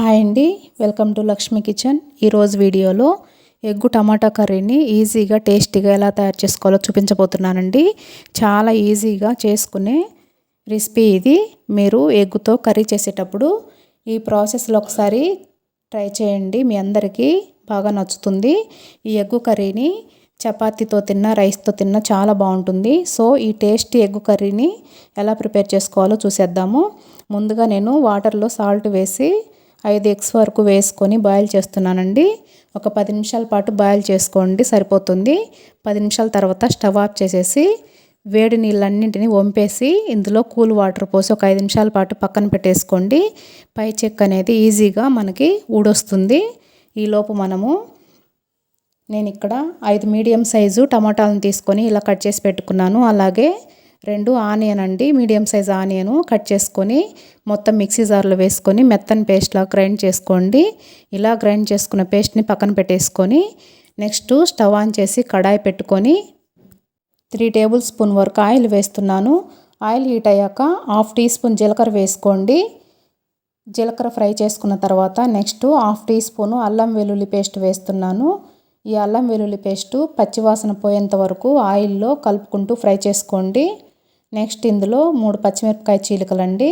Hi అండి welcome to Lakshmi kitchen. ఈరోజు వీడియోలో ఎగ్గు టమాటా కర్రీని ఈజీగా టేస్టీగా ఎలా తయారు చేసుకోవాలో చూపించబోతున్నానండి. చాలా ఈజీగా చేసుకునే రెసిపీ ఇది. మీరు ఎగ్గుతో కర్రీ చేసేటప్పుడు ఈ ప్రాసెస్లో ఒకసారి ట్రై చేయండి. మీ అందరికీ బాగా నచ్చుతుంది. ఈ ఎగ్గు కర్రీని చపాతీతో తిన్న రైస్తో తిన్న చాలా బాగుంటుంది. సో ఈ టేస్టీ ఎగ్గు కర్రీని ఎలా ప్రిపేర్ చేసుకోవాలో చూసేద్దాము. ముందుగా నేను వాటర్లో సాల్ట్ వేసి ఐదు ఎగ్స్ వరకు వేసుకొని బాయిల్ చేస్తున్నానండి. ఒక పది నిమిషాల పాటు బాయిల్ చేసుకోండి సరిపోతుంది. పది నిమిషాల తర్వాత స్టవ్ ఆఫ్ చేసేసి వేడి నీళ్ళన్నింటినీ వంపేసి ఇందులో కూల్ వాటర్ పోసి ఒక ఐదు నిమిషాల పాటు పక్కన పెట్టేసుకోండి. పై చెక్ అనేది ఈజీగా మనకి ఊడొస్తుంది. ఈలోపు మనము నేను ఇక్కడ ఐదు మీడియం సైజు టమాటాలను తీసుకొని ఇలా కట్ చేసి పెట్టుకున్నాను. అలాగే రెండు ఆనియన్ అండి మీడియం సైజ్ ఆనియను కట్ చేసుకొని మొత్తం మిక్సీ జార్లో వేసుకొని మెత్తని పేస్ట్లా గ్రైండ్ చేసుకోండి. ఇలా గ్రైండ్ చేసుకున్న పేస్ట్ని పక్కన పెట్టేసుకొని నెక్స్ట్ స్టవ్ ఆన్ చేసి కడాయి పెట్టుకొని త్రీ టేబుల్ స్పూన్ వరకు ఆయిల్ వేస్తున్నాను. ఆయిల్ హీట్ అయ్యాక హాఫ్ టీ స్పూన్ జీలకర్ర వేసుకోండి. జీలకర్ర ఫ్రై చేసుకున్న తర్వాత నెక్స్ట్ హాఫ్ టీ స్పూను అల్లం వెల్లుల్లి పేస్ట్ వేస్తున్నాను. ఈ అల్లం వెల్లుల్లి పేస్టు పచ్చివాసన పోయేంత వరకు ఆయిల్లో కలుపుకుంటూ ఫ్రై చేసుకోండి. నెక్స్ట్ ఇందులో మూడు పచ్చిమిరపకాయ చీలికలండి.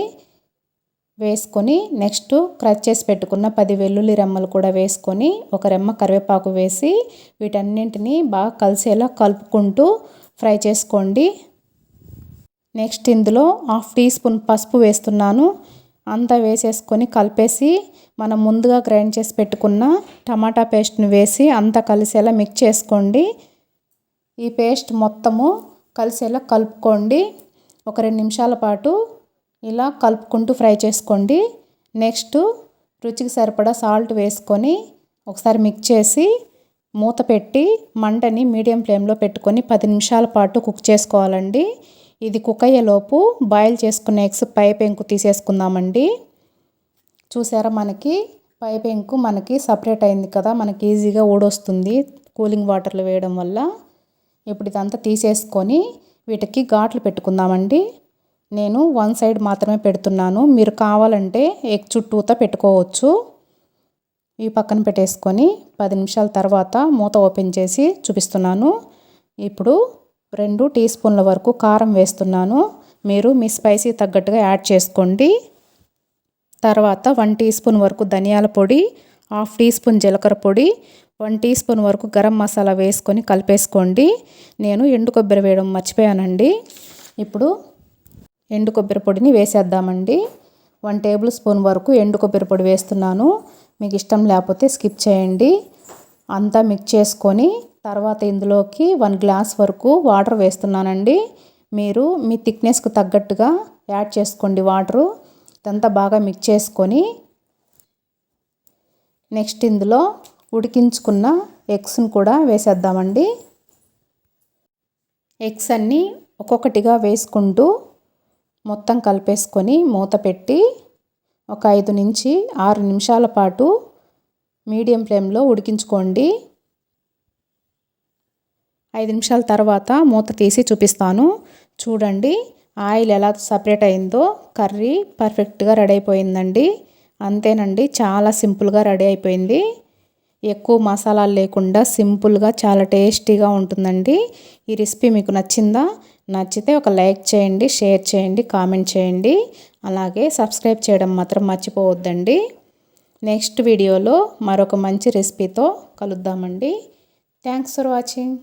వేసుకొని నెక్స్ట్ క్రచ్ చేసి పెట్టుకున్న పది వెల్లుల్లి రెమ్మలు కూడా వేసుకొని ఒక రెమ్మ కరివేపాకు వేసి వీటన్నింటినీ బాగా కలిసేలా కలుపుకుంటూ ఫ్రై చేసుకోండి. నెక్స్ట్ ఇందులో హాఫ్ టీ స్పూన్ పసుపు వేస్తున్నాను. అంతా వేసేసుకొని కలిపేసి మనం ముందుగా గ్రైండ్ చేసి పెట్టుకున్న టమాటా పేస్ట్ని వేసి అంతా కలిసేలా మిక్స్ చేసుకోండి. ఈ పేస్ట్ మొత్తము కలిసేలా కలుపుకోండి. ఒక రెండు నిమిషాల పాటు ఇలా కలుపుకుంటూ ఫ్రై చేసుకోండి. నెక్స్ట్ రుచికి సరిపడా సాల్ట్ వేసుకొని ఒకసారి మిక్స్ చేసి మూత పెట్టి మంటని మీడియం ఫ్లేమ్లో పెట్టుకొని పది నిమిషాల పాటు కుక్ చేసుకోవాలండి. ఇది కుక్ అయ్యేలోపు బాయిల్ చేసుకున్న ఎగ్స్ పై పెంకు తీసేసుకుందామండి. చూసారా మనకి? పై పెంకు మనకి సపరేట్ అయింది కదా మనకి ఈజీగా ఊడొస్తుంది కూలింగ్ వాటర్లు వేయడం వల్ల. ఇప్పుడు ఇదంతా తీసేసుకొని వీటికి ఘాట్లు పెట్టుకుందామండి. నేను వన్ సైడ్ మాత్రమే పెడుతున్నాను. మీరు కావాలంటే ఎగ్ చుట్టూతో పెట్టుకోవచ్చు. ఈ పక్కన పెట్టేసుకొని పది నిమిషాల తర్వాత మూత ఓపెన్ చేసి చూపిస్తున్నాను. ఇప్పుడు రెండు టీ స్పూన్ల వరకు కారం వేస్తున్నాను. మీరు మీ స్పైసీ తగ్గట్టుగా యాడ్ చేసుకోండి. తర్వాత వన్ టీ స్పూన్ వరకు ధనియాల పొడి హాఫ్ టీ స్పూన్ జీలకర్ర పొడి వన్ టీ స్పూన్ వరకు గరం మసాలా వేసుకొని కలిపేసుకోండి. నేను ఎండు కొబ్బరి వేయడం మర్చిపోయానండి. ఇప్పుడు ఎండు కొబ్బరి పొడిని వేసేద్దామండి. వన్ టేబుల్ స్పూన్ వరకు ఎండు కొబ్బరి పొడి వేస్తున్నాను. మీకు ఇష్టం లేకపోతే స్కిప్ చేయండి. అంతా మిక్స్ చేసుకొని తర్వాత ఇందులోకి వన్ గ్లాస్ వరకు వాటర్ వేస్తున్నానండి. మీరు మీ థిక్నెస్కు తగ్గట్టుగా యాడ్ చేసుకోండి వాటరు. ఇదంతా బాగా మిక్స్ చేసుకొని నెక్స్ట్ ఇందులో ఉడికించుకున్న ఎగ్స్ను కూడా వేసేద్దామండి. ఎగ్స్ అన్నీ ఒక్కొక్కటిగా వేసుకుంటూ మొత్తం కలిపేసుకొని మూత పెట్టి ఒక ఐదు నుంచి ఆరు నిమిషాల పాటు మీడియం ఫ్లేమ్లో ఉడికించుకోండి. ఐదు నిమిషాల తర్వాత మూత తీసి చూపిస్తాను. చూడండి ఆయిల్ ఎలా సపరేట్ అయిందో కర్రీ పర్ఫెక్ట్గా రెడీ అయిపోయిందండి. అంతేనండి చాలా సింపుల్గా రెడీ అయిపోయింది. ఎక్కువ మసాలాలు లేకుండా సింపుల్గా చాలా టేస్టీగా ఉంటుందండి. ఈ రెసిపీ మీకు నచ్చిందా? నచ్చితే ఒక లైక్ చేయండి షేర్ చేయండి కామెంట్ చేయండి. అలాగే సబ్స్క్రైబ్ చేయడం మాత్రం మర్చిపోవద్దండి. నెక్స్ట్ వీడియోలో మరొక మంచి రెసిపీతో కలుద్దామండి. Thanks for watching.